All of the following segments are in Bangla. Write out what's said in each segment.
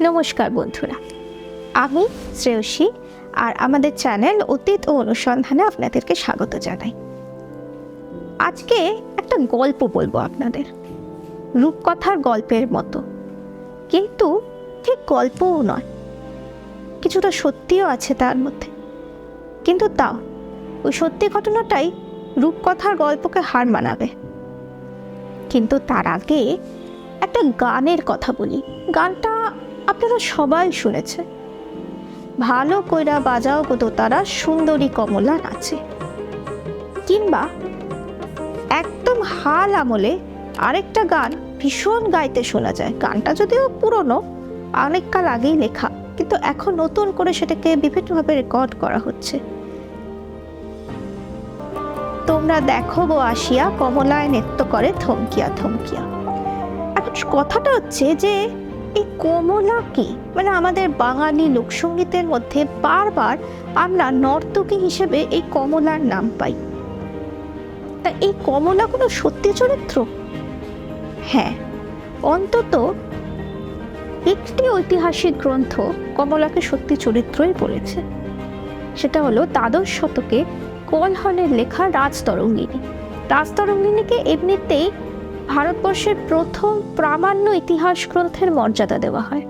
নমস্কার বন্ধুরা। আমি শ্রেয়সী আর আমাদের চ্যানেল অতীত ও অনুসন্ধানে আপনাদেরকে স্বাগত জানাই। আজকে একটা গল্প বলব আপনাদের। রূপকথার গল্পের মতো। কিন্তু ঠিক গল্পও নয়। কিছুটা সত্যিও আছে তার মধ্যে। কিন্তু তাও, ওই সত্যি ঘটনাটাই রূপকথার গল্পকে হার মানাবে। কিন্তু তার আগে একটা গানের কথা বলি। গানটা আপনারা সবাই শুনেছে। ভালো কইরা বাজাও গো তারা সুন্দরী কমলা নাচে। কিংবা একদম হাল আমলে আরেকটা গান ভীষণ গাইতে শোনা যায়। গানটা যদিও পুরনো অনেককাল আগেই লেখা, কিন্তু এখন নতুন করে সেটাকে বিভিন্নভাবে রেকর্ড করা হচ্ছে। তোমরা দেখো গো আসিয়া, কমলায় নৃত্য করে থমকিয়া থমকিয়া। এখন কথাটা হচ্ছে যে এই কমলা কি? মানে আমাদের বাঙালি লোকসঙ্গীতের মধ্যে বারবার আমরা নর্তকী হিসেবে এই কমলার নাম পাই। তা এই কমলা কোনো সত্যি চরিত্র? হ্যাঁ অন্তত একটি ঐতিহাসিক গ্রন্থ কমলাকে সত্যি চরিত্রই বলেছে। সেটা হলো দ্বাদশ শতকে কোলহলের লেখা রাজতরঙ্গিনী। রাজতরঙ্গিনীকে এমনিতেই ভারতবর্ষের প্রথম প্রামাণ্য ইতিহাস গ্রন্থের মর্যাদা দেওয়া হয়।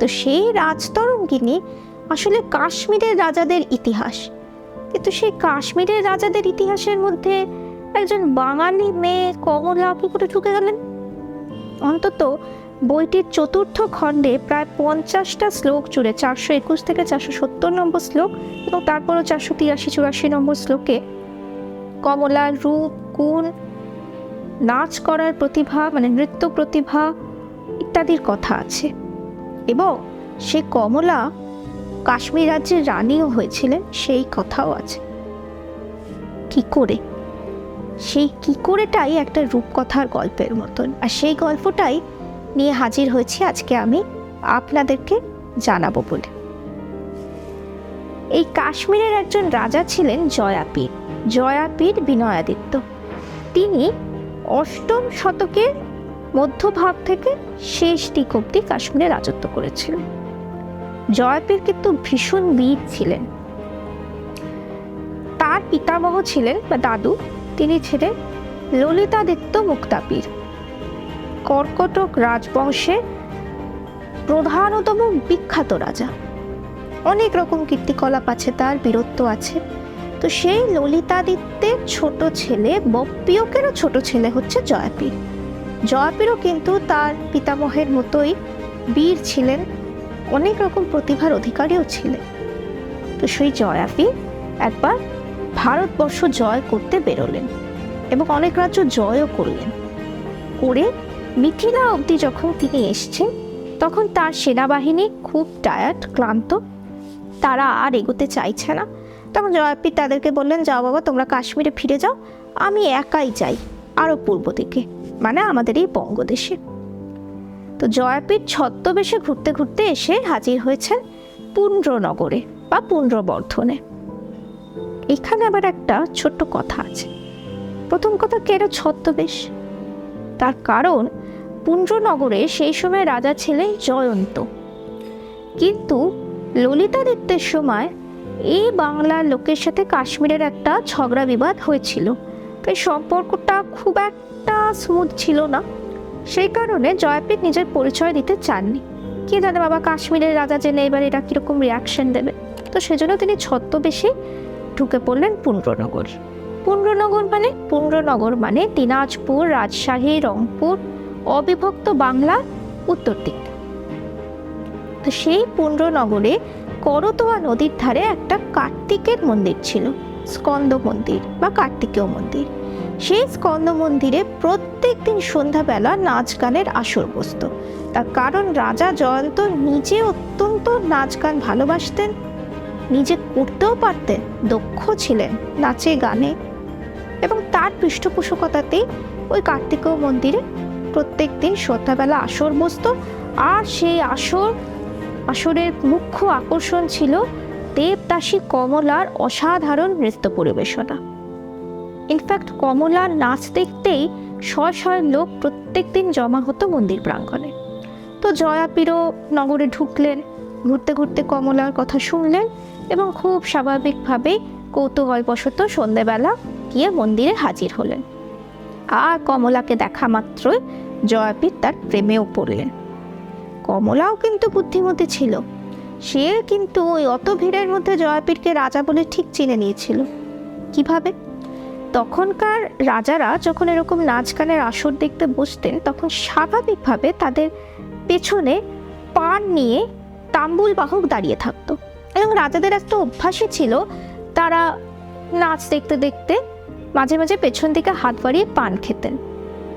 তো সেই রাজতরঙ্গিনী আসলে কাশ্মীরের রাজাদের ইতিহাস। কিন্তু সেই কাশ্মীরের রাজাদের ইতিহাসের মধ্যে একজন বাঙালি মেয়ে কমলা কি করে ঢুকে গেলেন? অন্তত বইটির চতুর্থ খণ্ডে প্রায় পঞ্চাশটা শ্লোক জুড়ে, চারশো একুশ থেকে চারশো সত্তর নম্বর শ্লোক এবং তারপরও চারশো তিরাশি চুরাশি নম্বর শ্লোকে কমলার রূপ, গুণ নাচ করার প্রতিভা মানে নৃত্য প্রতিভা ইত্যাদির কথা আছে। এবং সে কমলা কাশ্মীর রাজ্যের রানীও হয়েছিলেন, সেই কথাও আছে। কি করে? সেই কি করেটাই একটা রূপকথার গল্পের মতন। আর সেই গল্পটাই নিয়ে হাজির হয়েছি আজকে আমি আপনাদেরকে জানাব বলে। এই কাশ্মীরের একজন রাজা ছিলেন জয়াপীর জয়াপীর বিনয়াদিত্য। তিনি অষ্টম শতকের মধ্যভাগ থেকে শেষ দিক অব্দি কাশ্মীরে রাজত্ব করেছিলেন জয়পীর কিন্তু ভীষণ বীর ছিলেন। তার পিতামহ ছিলেন বা দাদু, তিনি ছিলেন ললিতাদিত্য মুক্তাপীর। কর্কটক রাজবংশের প্রধানতম বিখ্যাত রাজা। অনেক রকম কীর্তিকলাপ আছে, তার বীরত্ব আছে। তো সেই ললিতাদিত্যের ছোট ছেলে বপ্পিয়কেরও ছোট ছেলে হচ্ছে জয়পীর জয়পীরও কিন্তু তার পিতামহের মতোই বীর ছিলেন, অনেক রকম প্রতিভার অধিকারীও ছিলেন। তো সেই জয়াপীর একবার ভারতবর্ষ জয় করতে বেরোলেন এবং অনেক রাজ্য জয়ও করলেন। করে মিথিলা অবধি যখন তিনি এসছেন, তখন তার সেনাবাহিনী খুব টায়ার্ড ক্লান্ত। তারা আর এগোতে চাইছে না। তখন জয়পীর তাদেরকে বললেন, যাও বাবা, তোমরা কাশ্মীরে ফিরে যাও। আমি একাই যাই আরও পূর্ব দিকে মানে আমাদের এই বঙ্গদেশে। তো জয়পীর ছদ্মবেশে ঘুরতে ঘুরতে এসে হাজির হয়েছেন পুণ্ড্রনগরে বা পুণ্ড্রবর্ধনে এখানে আবার একটা ছোট্ট কথা আছে। প্রথম কথা কেন ছদ্মবেশ? তার কারণ পুণ্ড্রনগরে সেই সময় রাজা ছিলেন জয়ন্ত। কিন্তু ললিতাদিত্যের সময় এই বাংলার লোকের সাথে কাশ্মীরের একটা ঝগড়া বিবাদ হয়েছিল। তাই সম্পর্কটা খুব একটা স্মুথ ছিল না। সেই কারণে জয়পীর নিজের পরিচয় দিতে চাননি। কে জানে বাবা কাশ্মীরের রাজা জেনে এবার এটা কীরকম রিয়াকশন দেবে। তো সেজন্য তিনি ছদ্মবেশে ঢুকে পড়লেন পুণ্ড্রনগর পুণ্ড্রনগর মানে পুণ্ড্রনগর মানে দিনাজপুর, রাজশাহী, রংপুর, অবিভক্ত বাংলা, উত্তর দিকটা তো সেই পুণ্ড্রনগরে করতোয়া নদীর ধারে একটা কার্তিকের মন্দির ছিল, স্কন্দ মন্দির বা কার্তিকেয় মন্দির। সেই স্কন্দ মন্দিরে প্রত্যেক দিন সন্ধ্যাবেলা নাচ গানের আসর বসত। তার কারণ রাজা জয়ন্ত নিজে অত্যন্ত নাচ গান ভালোবাসতেন, নিজে করতেও পারতেন, দক্ষ ছিলেন নাচে গানে। এবং তার পৃষ্ঠপোষকতাতেই ওই কার্তিকেয় মন্দিরে প্রত্যেক দিন সন্ধ্যাবেলা আসর বসত। আর সেই আসর আসরের মুখ্য আকর্ষণ ছিল দেবদাসী কমলার অসাধারণ নৃত্য পরিবেশনা। ইনফ্যাক্ট কমলার নাচ দেখতেই শয় শয় লোক প্রত্যেক দিন জমা হতো মন্দির প্রাঙ্গণে। তো জয়াপিরও নগরে ঢুকলেন, ঘুরতে ঘুরতে কমলার কথা শুনলেন এবং খুব স্বাভাবিকভাবেই কৌতূহলবশত সন্ধেবেলা গিয়ে মন্দিরে হাজির হলেন। আর কমলাকে দেখা মাত্রই জয়াপীর তার প্রেমেও পড়লেন। কমলাও কিন্তু বুদ্ধিমতী ছিল। সে কিন্তু ওই অত ভিড়ের মধ্যে জয়াপীরকে রাজা বলে ঠিক চিনে নিয়েছিল। কীভাবে? তখনকার রাজারা যখন এরকম নাচ গানের আসর দেখতে বসতেন, তখন স্বাভাবিকভাবে তাদের পেছনে পান নিয়ে তাম্বুল বাহক দাঁড়িয়ে থাকতো। এবং রাজাদের একটা অভ্যাসই ছিল, তারা নাচ দেখতে দেখতে মাঝে মাঝে পেছন দিকে হাত বাড়িয়ে পান খেতেন।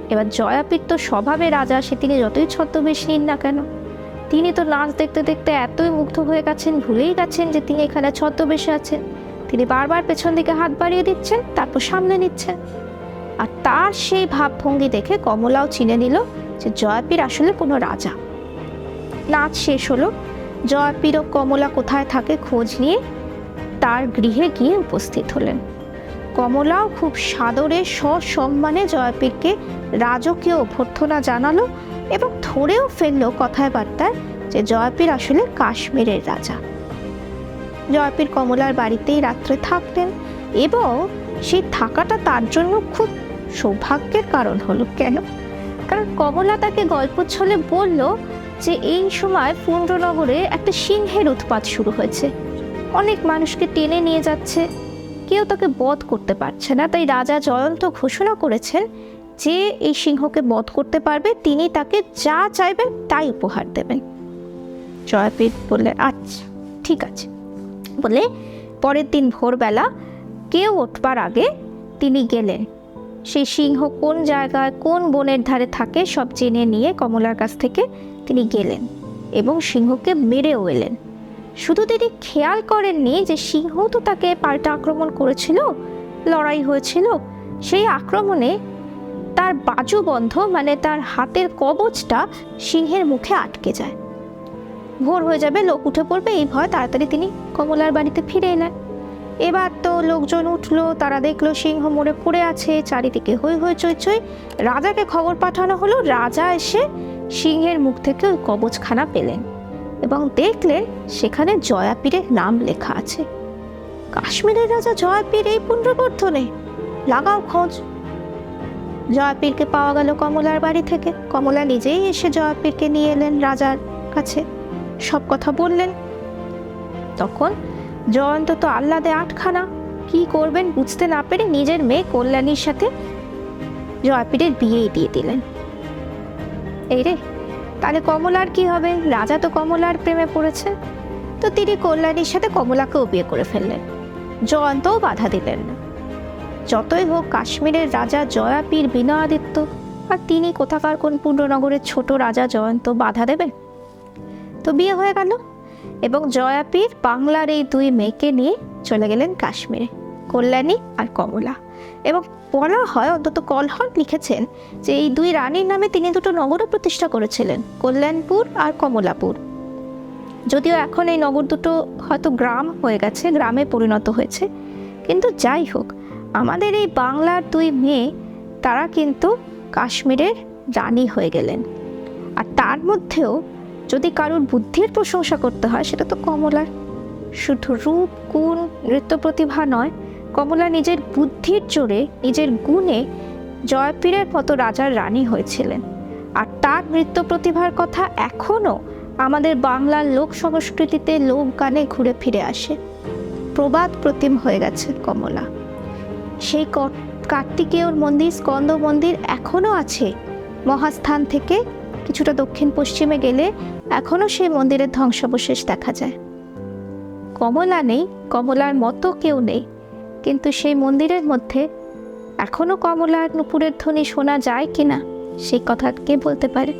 এবার জয়াপীর তো স্বভাবে রাজা, সে তিনি যতই ছদ্মবেশ নিন না কেন। তিনি তো নাচ দেখতে দেখতে এতই মুগ্ধ হয়ে গেছেন, ভুলেই গেছেন যে তিনি এখানে ছদ্মবেশে আছেন। তিনি বারবার পেছন দিকে হাত বাড়িয়ে দিচ্ছেন, তারপর সামনে নিচ্ছেন। আর তার সেই ভাবভঙ্গি দেখে কমলাও চিনে নিল যে জয়াপীর আসলে কোনো রাজা। নাচ শেষ হলো। জয়াপীর ও কমলা কোথায় থাকে খোঁজ নিয়ে তার গৃহে গিয়ে উপস্থিত হলেন। কমলাও খুব সাদরে সসম্মানে জয়াপীরকে রাজকীয় অভ্যর্থনা জানালো এবং ধরেও ফেলল কথায় বার্তায় যে জয়াপীর আসলে কাশ্মীরের রাজা। জয়াপীর কমলার বাড়িতেই রাত্রে থাকতেন এবং সেই থাকাটা তার জন্য খুব সৌভাগ্যের কারণ হলো কেন? কারণ কমলা তাকে গল্প ছলে বলল যে এই সময় পুণ্ডনগরে একটা সিংহের উৎপাত শুরু হয়েছে। অনেক মানুষকে টেনে নিয়ে যাচ্ছে। কেউ তাকে বধ করতে পারছে না। তাই রাজা জয়ন্ত ঘোষণা করেছেন যে এই সিংহকে বধ করতে পারবে, তিনি তাকে যা চাইবেন তাই উপহার দেবেন। জয়পীঠ বললেন আচ্ছা ঠিক আছে। বলে পরের দিন ভোরবেলা কেউ উঠবার আগে তিনি গেলেন। সেই সিংহ কোন জায়গায়, কোন বনের ধারে থাকে সব জেনে নিয়ে কমলার কাছ থেকে তিনি গেলেন এবং সিংহকে মেরেও এলেন। শুধু তিনি খেয়াল করেননি যে সিংহ তো তাকে পাল্টা আক্রমণ করেছিল, লড়াই হয়েছিল, সেই আক্রমণে তার বাজুবন্ধ মানে তার হাতের কবচটা সিংহের মুখে আটকে যায়। ভোর হয়ে যাবে, লোক উঠে পড়বে, এই ভয় তাড়াতাড়ি তিনি কমলার বাড়িতে ফিরে এলেন। এবার তো লোকজন উঠল, তারা দেখল সিংহ মরে পড়ে আছে, চারিদিকে হই হই চই রাজাকে খবর পাঠানো হলো, রাজা এসে সিংহের মুখ থেকে ওই কবচখানা পেলেন এবং দেখলেন সেখানে জয়াপীরের নাম লেখা আছে। কাশ্মীরের রাজা জয়াপীর এই পুণ্যবর্ধনে, লাগাও খোঁজ। জয়াপীরকে পাওয়া গেল কমলার বাড়ি থেকে। কমলা নিজেই এসে জয়াপীরকে নিয়ে এলেন রাজার কাছে। সব কথা বললেন। তখন জয়ন্ত তো আহ্লাদে আটখানা। কি করবেন বুঝতে না পেরে নিজের মেয়ে কল্যাণীর সাথে জয়পীরের বিয়েই দিয়ে দিলেন। এই রে, তাহলে কমলার কি হবে? রাজা তো কমলার প্রেমে পড়েছে। তো তিনি কল্যাণীর সাথে কমলাকেও বিয়ে করে ফেললেন। জয়ন্তও বাধা দিলেন না। যতই হোক কাশ্মীরের রাজা জয়াপীর বিনয়াদিত্য আর তিনি কোথাকার কোন পূর্ণনগরের ছোট রাজা জয়ন্ত বাধা দেবে? তো বিয়ে হয়ে গেল, এবং জয়াপীর বাংলার এই দুই মেয়েকে নিয়ে চলে গেলেন কাশ্মীরে, কল্যাণী আর কমলা। এবং বলা হয়, অন্তত কলহর লিখেছেন যে এই দুই রানীর নামে তিনি দুটো নগরও প্রতিষ্ঠা করেছিলেন, কল্যাণপুর আর কমলাপুর। যদিও এখন এই নগর দুটো হয়তো গ্রাম হয়ে গেছে, গ্রামে পরিণত হয়েছে, কিন্তু যাই হোক আমাদের এই বাংলার দুই মেয়ে, তারা কিন্তু কাশ্মীরের রানী হয়ে গেলেন। আর তার মধ্যেও যদি কারোর বুদ্ধির প্রশংসা করতে হয়, সেটা তো কমলার। শুধু রূপ, গুণ, নৃত্য প্রতিভা নয়, কমলা নিজের বুদ্ধির জোরে, নিজের গুণে জয়পীরের মতো রাজার রানী হয়েছিলেন। আর তার নৃত্য প্রতিভার কথা এখনও আমাদের বাংলার লোক সংস্কৃতিতে লোক গানে ঘুরে ফিরে আসে। প্রবাদ প্রতিম হয়ে গেছে কমলা। সেই কার্তিকেয়র মন্দির, স্কন্দ মন্দির এখনও আছে। মহাস্থান থেকে কিছুটা দক্ষিণ পশ্চিমে গেলে এখনও সেই মন্দিরের ধ্বংসাবশেষ দেখা যায়। কমলা নেই, কমলার মতো কেউ নেই। কিন্তু সেই মন্দিরের মধ্যে এখনও কমলার নুপুরের ধ্বনি শোনা যায় কি না সেই কথা কে বলতে পারে?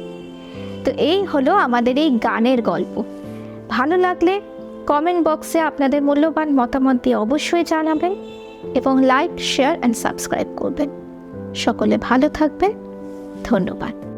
তো এই হলো আমাদের এই গানের গল্প। ভালো লাগলে কমেন্ট বক্সে আপনাদের মূল্যবান মতামত দিয়ে অবশ্যই জানাবেন। এবং লাইক শেয়ার অ্যান্ড সাবস্ক্রাইব করবেন। সকলে ভালো থাকবেন। ধন্যবাদ।